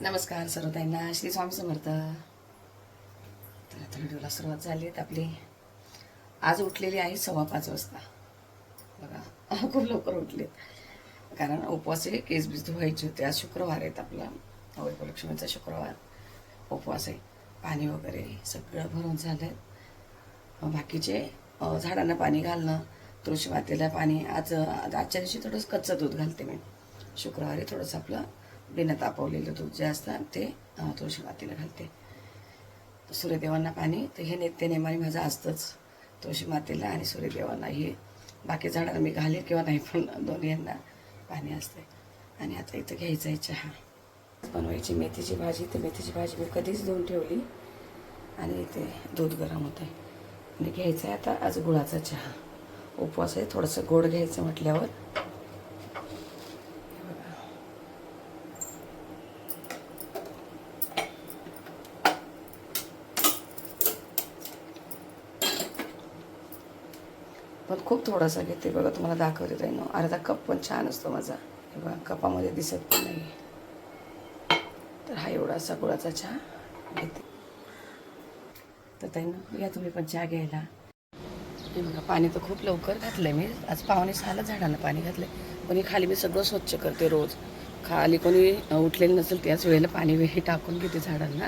नमस्कार सर्वताईंना श्री स्वामी समर्थ. तर आता व्हिडिओला सुरुवात झाली आहेत आपली. आज उठलेली आहे सव्वा पाच वाजता. बघा खूप लवकर उठलेत. कारण उपवास आहे केस बीज धुवायचे होते. आज शुक्रवार आहेत आपला. वैभलक्ष्मीचा शुक्रवार. उपवास आहे पाणी वगैरे सगळं भरून झालं. बाकीचे झाडांना पाणी घालणं तुळशी मातेला पाणी आज आजच्या दिवशी थोडंसं कच्चं दूध घालते मी. शुक्रवारी थोडंसं आपलं बिना तापवलेलं दूध जे असतं ते तुळशी मातीला घालते. सूर्यदेवांना पाणी तर हे नित्य नेमाने माझं असतंच तुळशी मातीला आणि सूर्यदेवांना. हे बाकी झाडांना मी घालेल किंवा नाही पण दोन्ही यांना पाणी असते आणि आता इथं घ्यायचा आहे चहा. बनवायची मेथीची भाजी तर मेथीची भाजी मी कधीच धुवून ठेवली आणि इथे दूध गरम होतं आहे आणि घ्यायचं आहे आता आज गुळाचा चहा. उपवास आहे थोडंसं गोड घ्यायचं म्हटल्यावर पण खूप थोडासा घेते बघा तुम्हाला दाखवते ताई ना अर्धा कप पण छान असतो माझा. हे बघा कपामध्ये दिसत पण नाही तर हा एवढासा गुळाचा चहा घेते. तर ताई ना या तुम्ही पण चहा घ्यायला. हे बघा पाणी तर खूप लवकर घातलंय मी. आज पाहुणे सहाला झाडांना पाणी घातलंय. पण हे खाली मी सगळं स्वच्छ करते रोज. खाली कोणी उठलेलं नसेल त्याच वेळेला पाणी हे टाकून घेते झाडांना.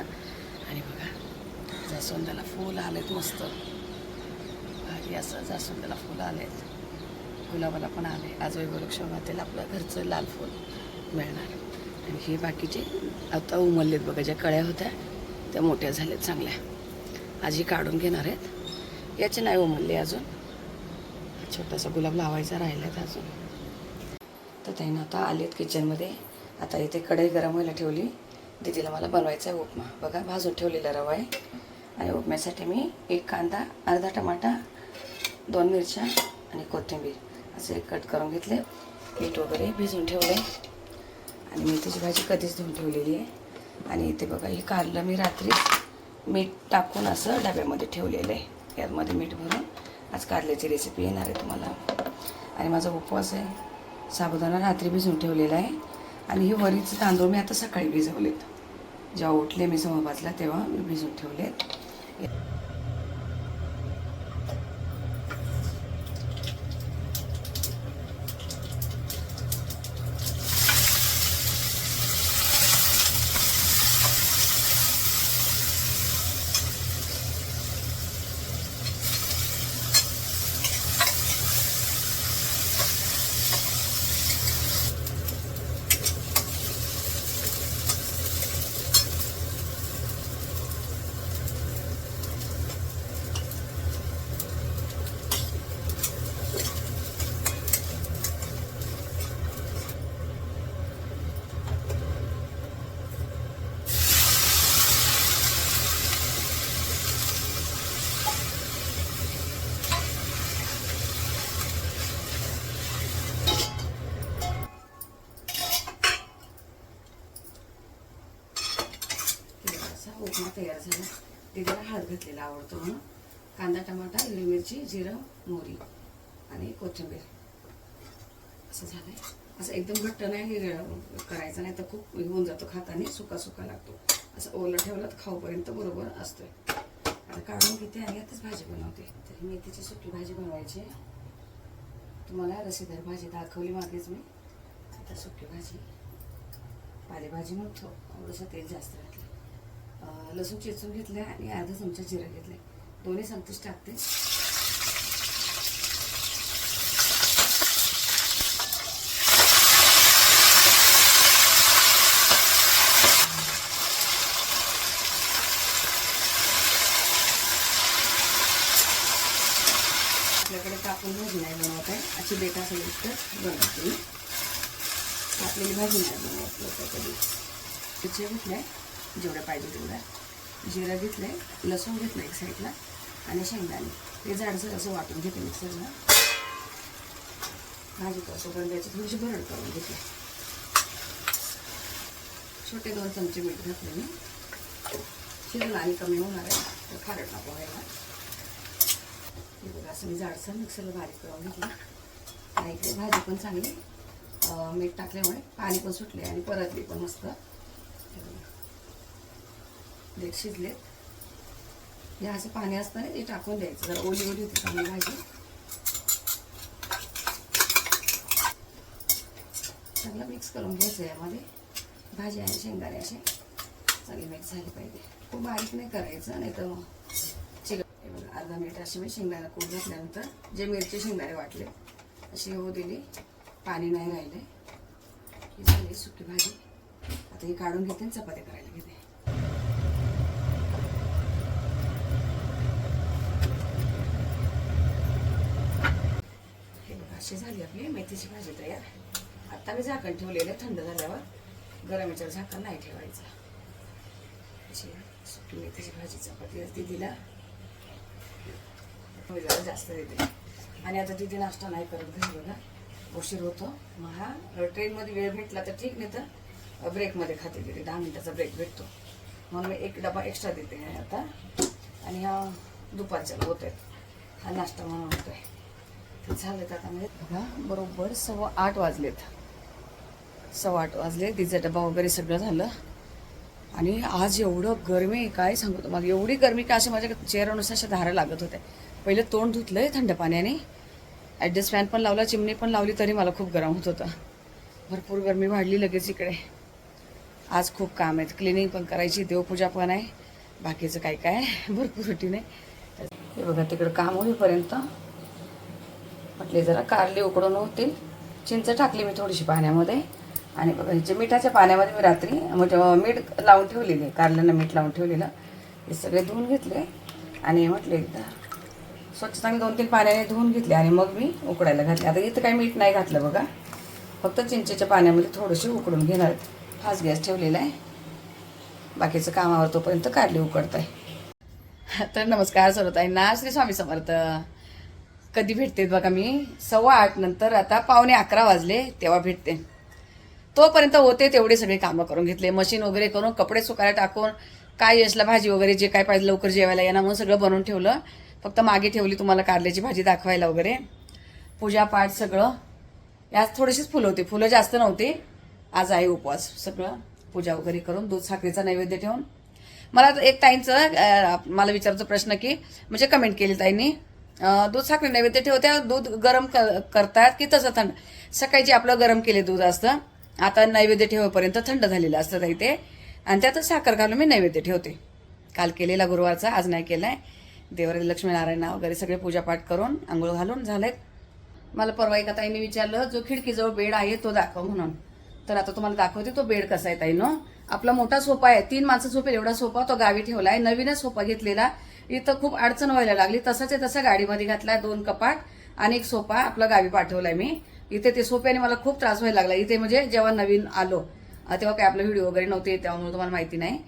आणि बघा जास्वंदाला फूल आलेत मस्त. भारी असं जास्वंदाला फुलं आलेत गुलाबाला पण आले आज वैभवलक्ष्मी मातेला आपलं घरचं लाल फूल मिळणार. आणि हे बाकीचे आता उमललेत बघा ज्या कळ्या होत्या त्या मोठ्या झाल्यात चांगल्या. आजी काढून घेणार आहेत. याचे नाही उमलले अजून. छोटासा गुलाब लावायचा राहिलात अजून. तर त्यानं आता आलेत किचनमध्ये आता इथे कढई गरम व्हायला ठेवली. दीदीला मला बनवायचा आहे उपमा. बघा भाजून ठेवलेला रवा आहे. आणि उपम्यासाठी मी एक कांदा अर्धा टमाटा दोन मिरच्या आणि कोथिंबीर असे कट करून घेतले. पीठ वगैरे भिजून ठेवले. आणि मेथीची भाजी कधीच धुवून ठेवलेली आहे. आणि इथे बघा हे कारलं मी रात्री. मीठ टाकून असं डब्यामध्ये ठेवलेलं आहे. यामध्ये मीठ भरून आज कारल्याची रेसिपी येणार आहे तुम्हाला. आणि माझा उपवास आहे. साबुदाणा रात्री भिजून ठेवलेला आहे. आणि हे वरीचे तांदूळ मी आता सकाळी भिजवलेत. जेव्हा उठले मी समोबाजला तेव्हा मी भिजून ठेवलेत असा उपमा तयार झाला. तिला हळद घातलेला आवडतो म्हणून. कांदा टमाटा हिरवी मिरची जिरं मोहरी आणि कोथिंबीर. असं झालंय. असं एकदम घट्ट नाही करायचं नाही तर खूप होऊन जातो खाताने सुका सुका लागतो. असं ओलं ठेवलं तर खाऊपर्यंत बरोबर असतोय. आता काढून घेते आणि आताच भाजी बनवते. तर ही मेथीची सुकी भाजी बनवायची. आहे. तुम्हाला रसीदार भाजी दाखवली मागेच मी. आता सुकी भाजी पालेभाजी म्हणतो. थोडंसं तेल जास्त घातलं लसूण चेचून घेतलं आणि अर्धा चमचा जिरा घेतले दोन्ही संतुष्ट टाकते. आपल्याकडे कापून भाजी नाही बनवत आहे. अशी बेटा सगळी बनवते मी. कापलेली भाजी नाही बनवत लोक कधी. मिरच्या आहे जेवढ्या पाहिजे तेवढ्या जिरं घेतलंय लसूण घेतलं एक साईडला आणि शेंगदाणे. हे जाडसर असं वाटून घेते मिक्सरला. भाजी कसं बनवायची थोडीशी भरड करून घेते. छोटे दोन चमचे मीठ घातले मी. शिजलं आणि कमी होणार आहे तर खारट नको व्हायला. हे बघा असं मी जाडसर मिक्सरला बारीक करून घेतलं. आणि इकडे भाजी पण चांगली मीठ टाकल्यामुळे पाणी पण सुटले आणि परतली पण मस्त. देठ शिजले. हे असं पाणी असतं ते टाकून द्यायचं. जरा ओली ओली होती चांगली भाजी. चांगलं मिक्स करून घ्यायचं यामध्ये. भाजी आणि शेंगदाणे असे. चांगले मिक्स झाले पाहिजे. खूप बारीक नाही करायचं नाही तर मग चिकन अर्धा मिनिट असे मी शेंगदाणा कोण घातल्यानंतर जे मिरची शेंगदाणे वाटले अशी होऊ दिली. पाणी नाही राहिले. ही झाली सुकी भाजी. आता ही काढून घेते आणि चपात्या करायला घेते हे बघा अशी झाली आपली मेथीची भाजी तयार? आता मी झाकण ठेवलेलं आहे थंड झाल्यावर गरम याच्यावर झाकण नाही ठेवायचं. अशी सुकी मेथीची भाजी चपाती ती दिला जरा जास्त देते. आणि आता तिथे नाश्ता नाही करत घरी बघा. उशीर होतो. मग हा ट्रेनमध्ये वेळ भेटला तर ठीक नाही तर ब्रेकमध्ये खाते तिथे दहा मिनिटाचा ब्रेक भेटतो. म्हणून मी एक डबा एक्स्ट्रा देते आता. आणि हा दुपारच्याला होत आहेत हा नाश्ता म्हणून होतो आहे झालं आता म्हणजे बघा बरोबर सव्वा आठ वाजलेत. सव्वा आठ वाजले तिचा डबा वगैरे सगळं झालं. आणि आज एवढं गरमी काय सांगू तुम्हाला? एवढी गरमी का अशा माझ्या चेहऱ्यानुसार अशा धारा लागत होत्या. पहिलं तोंड धुतलंय थंड पाण्याने. ॲडजस्ट फॅन पण लावला चिमणी पण लावली तरी मला खूप गरम होत होतं. भरपूर गरमी वाढली लगेच इकडे. आज खूप काम आहेत. क्लिनिंग पण करायची देवपूजा पण आहे. बाकीचं काय काय? भरपूर रुटीन आहे. हे बघा तिकडं काम होईपर्यंत म्हटले जरा कारली उकडून होतील चिंच टाकली मी थोडीशी पाण्यामध्ये. आणि बघा ह्याच्या मिठाच्या पाण्यामध्ये मी रात्री म्हणजे मीठ लावून ठेवलेले कारल्यांना मीठ लावून ठेवलेलं. हे सगळे धुवून घेतले आणि म्हटले एकदा स्वच्छ चांगले दोन तीन पाण्याने धुवून घेतले आणि मग मी उकडायला घातले. आता इथं काही मीठ नाही घातलं बघा. फक्त चिंचेच्या पाण्यामध्ये थोडेसे उकडून घेणार फास्ट गॅस ठेवलेला आहे. बाकीचं कामावर तोपर्यंत कारली उकडत आहे तर नमस्कार सर्वताईंना श्री स्वामी समर्थ. कधी भेटते बघा मी. सव्वा आठ नंतर आता पावणे अकरा वाजले तेव्हा भेटते. तोपर्यंत होते तेवढे सगळे कामं करून घेतले. मशीन वगैरे करून कपडे सुकायला टाकून काय यशला भाजी वगैरे जे काय पाहिजे लवकर जेवायला येणार म्हणून सगळं बनवून ठेवलं. फक्त मागे ठेवली तुम्हाला कारल्याची भाजी दाखवायला वगैरे. पूजापाठ सगळं. यात थोडीशीच फुलं होती. फुलं जास्त नव्हती. आज आहे उपवास सगळं. पूजा वगैरे करून दूध साखरेचा नैवेद्य ठेवून. मला एक ताईंचं मला विचारायचा प्रश्न की म्हणजे कमेंट केली ताईंनी. दूध साखरे नैवेद्य ठेवत्या दूध गरम क- करतात की तसं थंड. सकाळची आपलं गरम केले दूध असतं आता नैवेद्य ठेवेपर्यंत थंड झालेलं असतं ताई ते आणि त्यातच साखर घालून मी नैवेद्य ठेवते. काल केलेला गुरुवारचा आज नाही केलाय. देवराज लक्ष्मीनारायण वगैरे सगळे पूजापाठ करून आंघोळ घालून झालेत. मला परवा एका ताईने विचारलं जो खिडकीजवळ बेड आहे तो दाखव म्हणून. तर आता तुम्हाला दाखवते तो बेड कसा आहे ताईनो. आपला मोठा सोफा आहे. तीन माणसं झोपेल एवढा सोफा तो गावी ठेवला आहे नवीनच सोफा घेतलेला. इथं खूप अडचण व्हायला लागली. तसंच आहे तसा गाडीमध्ये घातलाय दोन कपाट आणि एक सोफा आपला गावी पाठवलाय मी. इथे ते सोप्याने मला खूप त्रास व्हायला लागला. इथे म्हणजे जेव्हा नवीन आलो तेव्हा काय आपला व्हिडिओ वगैरे नव्हते त्यामुळे तुम्हाला माहिती नाही.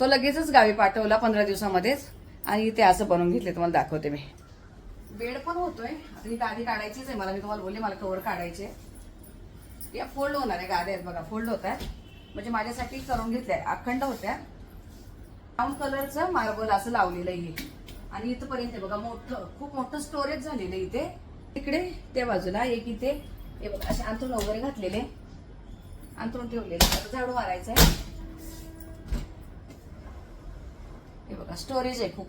तो लगेचच गावी पाठवला पंधरा दिवसामध्येच आणि इथे असं बनवून घेतले तुम्हाला दाखवते मी. बेड पण होतोय. आता ही गादी काढायचीच आहे. मला मी तुम्हाला बोलले मला कवर काढायचे. या फोल्ड होणार आहे गाद्या आहेत बघा फोल्ड होत आहेत. म्हणजे माझ्यासाठी करून घेतल्या अखंड होत्या. ब्राऊन कलरचं मार्बल असं लावलेलं आहे. आणि इथपर्यंत बघा मोठं खूप मोठं स्टोरेज झालेलं आहे इथे. तिकडे त्या बाजूला एक इथे. हे बघा असे अंथरून वगैरे घातलेले. अंथरून ठेवलेले. आता झाडू मारायचं आहे. हे बघा स्टोरेज आहे खूप.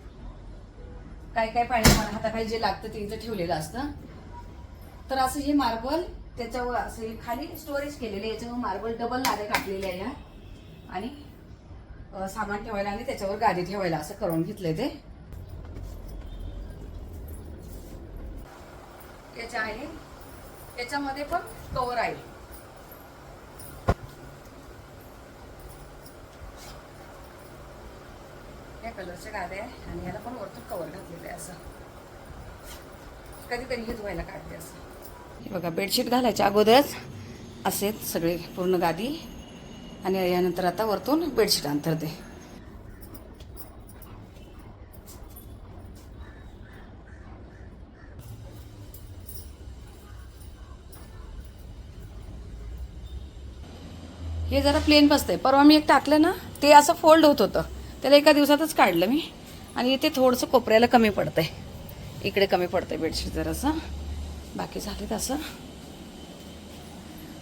काय काय पाणी मला हाताखाली जे लागतं ते इथं ठेवलेलं असतं. तर असं हे मार्बल त्याच्यावर असं हे खाली स्टोरेज केलेलं आहे. याच्यावर मार्बल डबल लादे कापलेले आहे या आणि सामान ठेवायला आणि त्याच्यावर गादी ठेवायला असं करून घेतलंय ते. त्याच्या आहे. त्याच्यामध्ये पण कवर आहे. या कलरच्या गाद्या आहे आणि याला पण वरतून कवर घातलेलं आहे असं. कधीतरी हे धुवायला काढते असं. हे बघा बेडशीट घालायच्या अगोदरच असेच सगळे पूर्ण गादी. आणि यानंतर आता वरतून बेडशीट अंतरते हे जरा प्लेन बसतंय. परवा मी एक टाकलं ना ते असं फोल्ड होत होतं. त्याला एका दिवसातच काढलं मी. आणि इथे थोडंसं कोपऱ्याला कमी पडतंय. इकडे कमी पडतंय बेडशीट जरासं. बाकी झाले तसं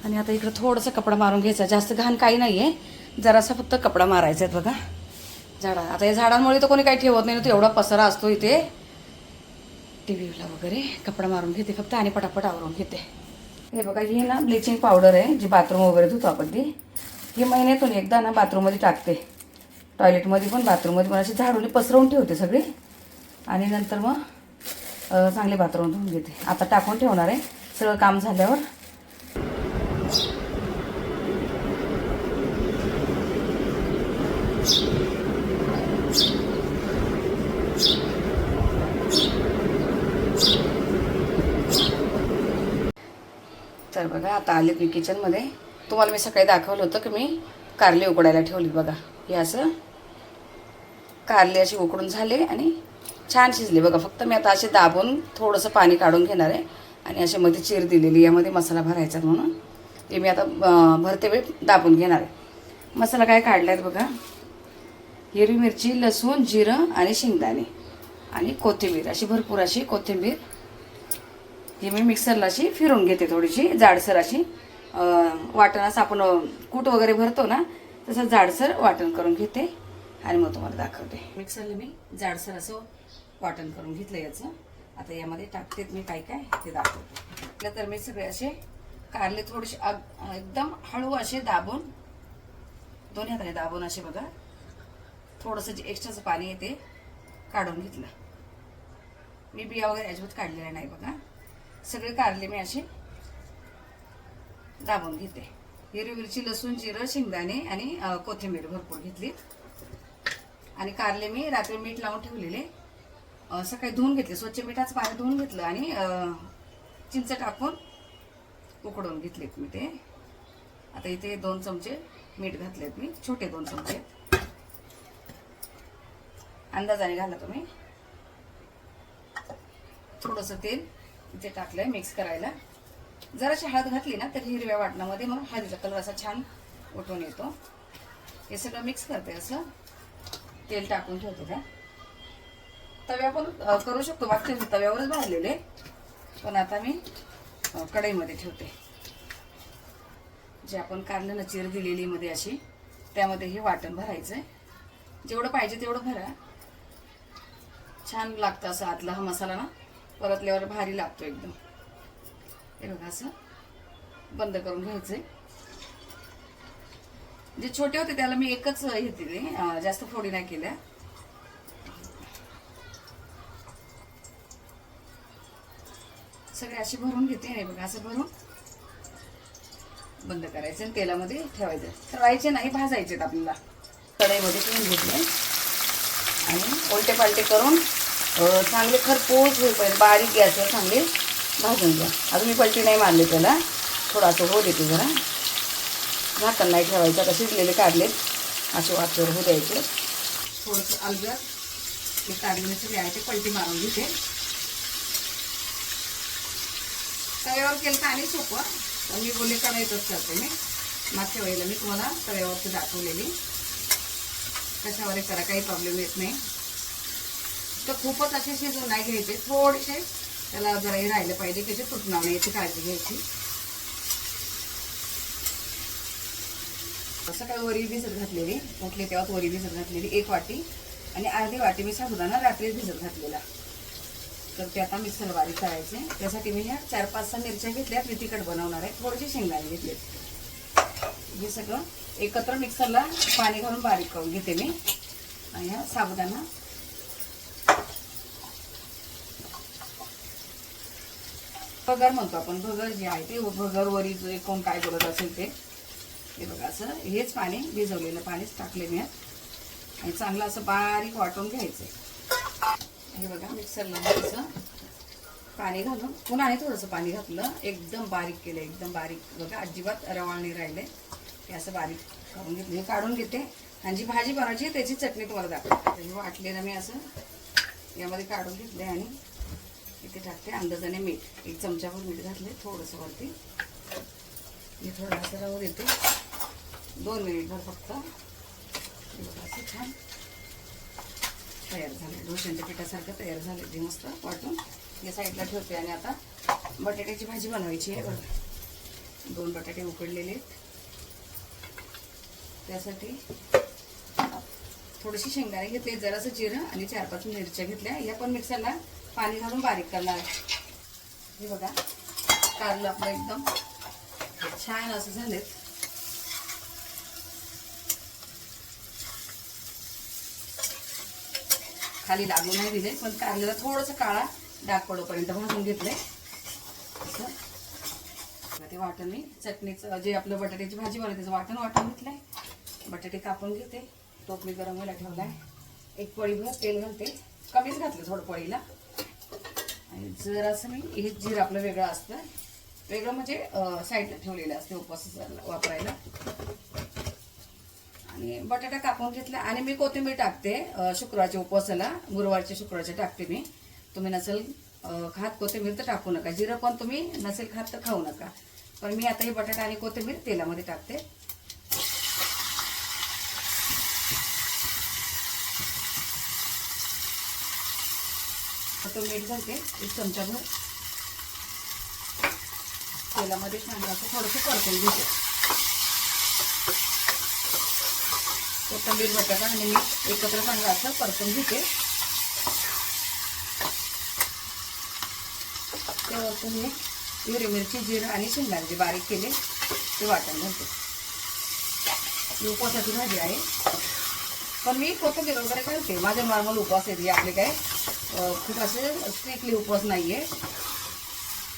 आणि आता इकडं थोडंसं कपडा मारून घ्यायचा. जास्त घाण काही नाही आहे जरासा फक्त कपडा मारायचा आहे बघा. झाडा आता या झाडांमुळे तर कोणी काही ठेवत नाही ना तो एवढा पसरा असतो इथे. टी व्हीला वगैरे कपडा मारून घेते फक्त आणि पटापट आवरून घेते. हे बघा ही ना ब्लिचिंग पावडर आहे जी बाथरूम वगैरे धुतो आपण ती. ही महिन्यातून एकदा ना बाथरूममध्ये टाकते. टॉयलेटमध्ये पण बाथरूममध्ये पण अशी झाडूने पसरवून ठेवते सगळी. आणि नंतर मग चांगले बाथरूम धुवून घेते. आता टाकून ठेवणार आहे. सगळं काम झाल्यावर तर बघा आता आले मी किचनमध्ये तुम्हाला मी सकाळी दाखवलं होतं की मी कारली उकडायला ठेवली बघा. हे असं कारले अशी उकडून झाले आणि छान शिजले. बघा फक्त मी आता असे दाबून थोडंसं पाणी काढून घेणार आहे आणि असे मध्ये चीर दिलेली यामध्ये मसाला भरायचा म्हणून. ते मी आता भरते वेळ दाबून घेणार आहे. मसाला काय काढला आहे बघा. हिरवी मिरची लसूण जिरं आणि शेंगदाणे आणि कोथिंबीर. अशी भरपूर अशी कोथिंबीर ही मी मिक्सरला अशी फिरून घेते थोडीशी जाडसर अशी वाटण असं आपण कूट वगैरे भरतो ना तसं जाडसर वाटण करून घेते आणि मग तुम्हाला दाखवते. मिक्सरला मी जाडसर असं वाटण करून घेतलं याचं. आता यामध्ये टाकते मी काय काय ते दाखवते. तर मी सगळे असे कारले थोडेसे अग- एकदम हळू असे दाबून दोन्ही हाताने दाबून असे बघा. थोडंसं जे एक्स्ट्राचं पाणी आहे ते काढून घेतलं. मी बिया वगैरे अजिबात काढलेल्या नाही बघा. सगळे कारले मी असे दाबून घेते. हिरवी मिरची लसूण जिरं शेंगदाणे आणि कोथिंबीर भरपूर घेतली. आणि कारले मी रात्री मीठ लावून ठेवलेले. सकाळी धुवून घेतले. स्वच्छ मिठाचं पाणी धुवून घेतलं आणि चिंच टाकून उकडून घेतलेत मी ते. आता इथे दोन चमचे मीठ घातलेत मी. छोटे दोन चमचे. अंदाजाने घाला तुम्ही. थोडंसं तेल. इथे टाकलंय मिक्स करायला. जराशी हळद घातली ना तर हिरव्या वाटणामध्ये मग हळदीचा कलर असा छान उठून येतो. हे सगळं मिक्स करते असं. तेल टाकून ठेवते का तव्या पण करू शकतो. मागच्या तव्यावरच भाजलेले. पण आता मी कढईमध्ये ठेवते. जे आपण कारलं चिर दिलेली मध्ये अशी त्यामध्ये हे वाटण भरायचंय. जेवढं पाहिजे तेवढं भरा. छान लागतं असं आतला हा मसाला ना. परतल्यावर भारी लागतो एकदम. हे बघा असं बंद करून घ्यायचंय. जे छोटे होते त्याला मी एकच हे दिले जास्त फोडी नाही केल्या. सगळे असे भरून घेते हे बघा असं भरून. बंद करायचं आणि तेलामध्ये ठेवायचं. तळायचे नाही भाजायचे आपल्याला. कढईमध्ये ठेवून घेतले. आणि उलटे पालटे करून चांगले खरपूस होईपर्यंत बारीक गॅसवर चांगले भाजून घ्या. अजून मी पलटी नाही मारले त्याला. थोडासा होऊ देते जरा. झाकण नाही ठेवायचं आता शिजलेले काढलेत. असे वाटवर होऊ द्यायचे. थोडंसं अलगद हे काढलेले सगळे आहे ते पलटी मारून घेते. तव्यावर केलं तर आणि सोपं. पण मी बोलले करायचंच करते मी. मागच्या वेळेला मी तुम्हाला तव्यावरची दाखवलेली. कशावर करा काही प्रॉब्लेम येत नाही. तर खूपच असे शिजून नाही घ्यायचे थोडेसे त्याला जरा हे राहिलं पाहिजे त्याचे तुटणार नाही याची काळजी घ्यायची. सकाळी वरी भिजत घातलेली उठले तेव्हा वरी भिजत घातलेली एक वाटी आणि अर्धी वाटी मी साबुदाणा रात्री भिजत घातलेला. तर ते आता मिक्सर बारीक करायचे. त्यासाठी मी ह्या चार पाच सहा मिरच्या घेतल्या मी तिखट बनवणार आहे. थोडेसे शेंगदाणे घेतले. हे सगळं एकत्र मिक्सरला पाणी घालून बारीक करून घेते मी. आणि ह्या साबुदाणा भगर म्हणतो आपण भगर जे आहे ते भगर वरी जे कोण काय बोलत असेल ते. हे बघा असं हेच पाणी भिजवलेलं पाणीच टाकले मी. आणि चांगलं असं बारीक वाटून घ्यायचं हे बघा मिक्सरला घ्यायचं पाणी घालून पुन्हा आणि थोडंसं पाणी घातलं. एकदम बारीक केलं एकदम बारीक. बघा अजिबात रवाळणी राहिले हे असं बारीक करून घेतलं. हे काढून घेते. आणि जी भाजी बनवायची आहे त्याची चटणी तुम्हाला दाखवते. वाटलेलं मी असं यामध्ये काढून घेतले आणि इथे टाकते. अंदाजाने मीठ एक चमच्यावर मीठ घातले थोडंसं वरती. मी थोडं असं राहू देते. दोन मिनिटभर फक्त. असं छान तयार झाले डोश्यांच्या पिठासारखं तयार झाले ते मस्त वाटून. या साईडला ठेवते आणि आता बटाट्याची भाजी बनवायची आहे बघा. दोन बटाटे उकडलेले आहेत. त्यासाठी थोडीशी शेंगदाणे घेतले जरासं जिरं आणि चार पाच मिरच्या घेतल्या. या पण मिक्सरला पाणी घालून बारीक करणार. आहे. हे बघा कारलं आपलं एकदम. छान असं झालेत. खाली लागू नाही दिले पण कारल्याला थोडंसं काळा डाग पडोपर्यंत भाजून घेतलंय. ते वाटण मी चटणीचं जे आपलं बटाट्याची भाजी बनवते त्याचं वाटण वाटून घेतलंय. बटाटे कापून घेते. टोपली गरम व्हायला ठेवलाय. एक पळीभर तेल घालते. कमीच घातलं थोडं पळीला. आणि जरासं मी हे जीर आपलं वेगळं असतं. वेगळं म्हणजे साईडला ठेवलेलं असते उपवासाला वापरायला. आणि बटाटा कापून घेतला. आणि मी कोथिंबीर टाकते शुक्रवारच्या उपवासाला. गुरुवारच्या शुक्रवारच्या टाकते मी. तुम्ही नसेल खात कोथिंबीर तर टाकू नका. जिरं पण तुम्ही नसेल खात तर खाऊ नका. पण मी आता हे बटाटा आणि कोथिंबीर तेलामध्ये टाकते. आता मीठ घालते एक चमचाभर. तेलामध्ये चांगलं थोडंसं परतून घेते. कोथंबीर बटाटा आणि मीठ एकत्र चांगलं असं परतून घेते. त्यावरतून मी हिरवी मिरची जिरं आणि शेंगांचे जे बारीक केले ते वाटण घालते ही उपवासाची भाजी आहे. पण मी कोथंबीर वगैरे घालते. माझे नॉर्मल उपवास आहेत आपले काय. खूप असे स्ट्रिक्टली उपवास नाही आहे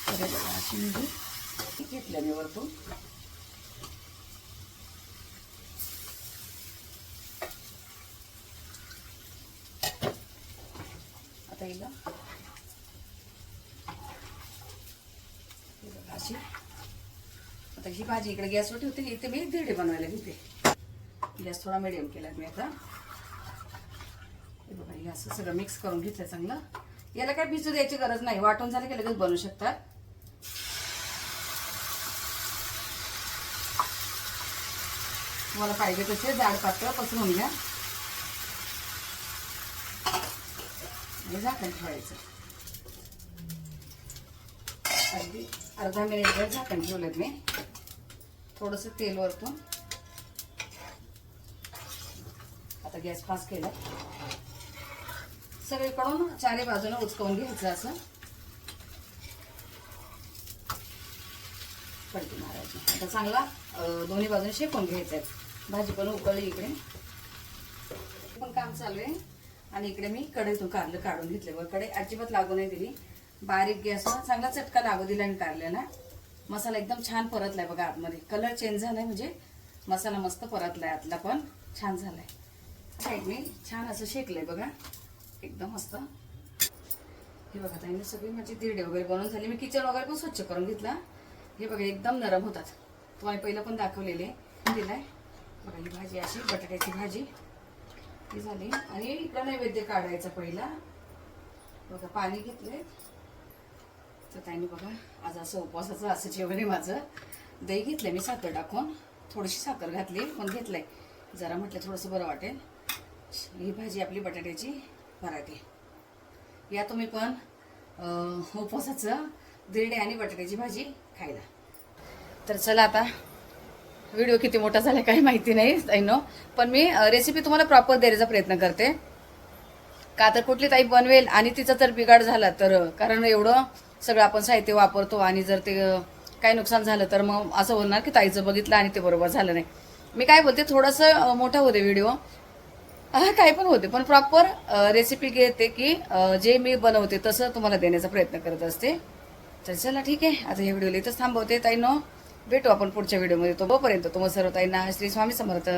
तर बघा, अशी मी घेतल्या मी वरतून. आता हिला. अशी. आता ही भाजी इकडे गॅसवर ठेवते इथे मी धिरडे बनवायला घेते. गॅस थोडा मिडियम केला मी आता. हे असं सगळं मिक्स करून घेतलं चांगलं. याला काय भिजू द्यायची गरज नाही. वाटून झालं की लगेच बनवू शकतात. तुम्हाला पाहिजे तसे जाड पातळ पसरून घ्या. आणि झाकण ठेवायचं. अगदी अर्धा मिनिट मिनिटभर झाकण ठेवलं मी थोडंसं तेल वरतून. आता गॅस फास्ट केला. सगळीकडून चारी बाजूने उचकवून घ्यायचं असं. पलटी मारायची. आता चांगला दोन्ही बाजूने शेकून घ्यायचं आहे. भाजी पण उकळली इकडे. पण काम चालू आहे. आणि इकडे मी कढईतून कारलं काढून घेतले. बघ कढई अजिबात लागू नाही दिली. बारीक गॅसवर चांगला चटका लागू दिला आणि कारल्याला मसाला एकदम छान परतलाय बघा आतमध्ये. कलर चेंज झालाय म्हणजे मसाला मस्त परतलाय आतला पण. छान झालाय. साईड मी छान असं शेकलंय बघा. एकदम मस्त. हे बघा ताईने सगळी माझी दिरडे वगैरे बनवून झाली. मी किचन वगैरे पण स्वच्छ करून घेतला. हे बघा एकदम नरम होतात. तुम्हाला पहिलं पण दाखवलेले. दिलाय. बघा ही भाजी अशी बटाट्याची भाजी. ती झाली. आणि इकडं नैवेद्य काढायचा पहिला. बघा पाणी घेतले तर ताईने बघा आज असं उपवासाचं असं जेवण आहे माझं. दही घेतलंय मी साखर टाकून. थोडीशी साखर घातली पण घेतलंय. जरा म्हटलं थोडंसं बरं वाटेल. ही भाजी आपली बटाट्याची. पराठे या तुम्ही पण उपवासाचं दिरडे आणि बटाट्याची भाजी खायला. तर चला आता व्हिडिओ किती मोठा झाला काही माहिती नाही ताईनो पण मी रेसिपी तुम्हाला प्रॉपर देण्याचा प्रयत्न करते. का तर कुठली ताई बनवेल आणि तिचा जर बिघाड झाला तर कारण एवढं सगळं आपण साहित्य वापरतो आणि जर ते काही नुकसान झालं तर मग असं होणार की ताईचं बघितलं आणि ते बरोबर झालं नाही. मी काय बोलते थोडंसं मोठा होते व्हिडिओ. काही पण होते. पण प्रॉपर रेसिपी घेते की जे मी बनवते तसं तुम्हाला देण्याचा प्रयत्न करत असते. तर चला ठीक आहे. आता हे व्हिडिओ इथंच थांबवते. ताईनो भेटू आपण पुढच्या व्हिडिओमध्ये तोपर्यंत तुम्हाला सर्व ताईंना श्री स्वामी समर्थ.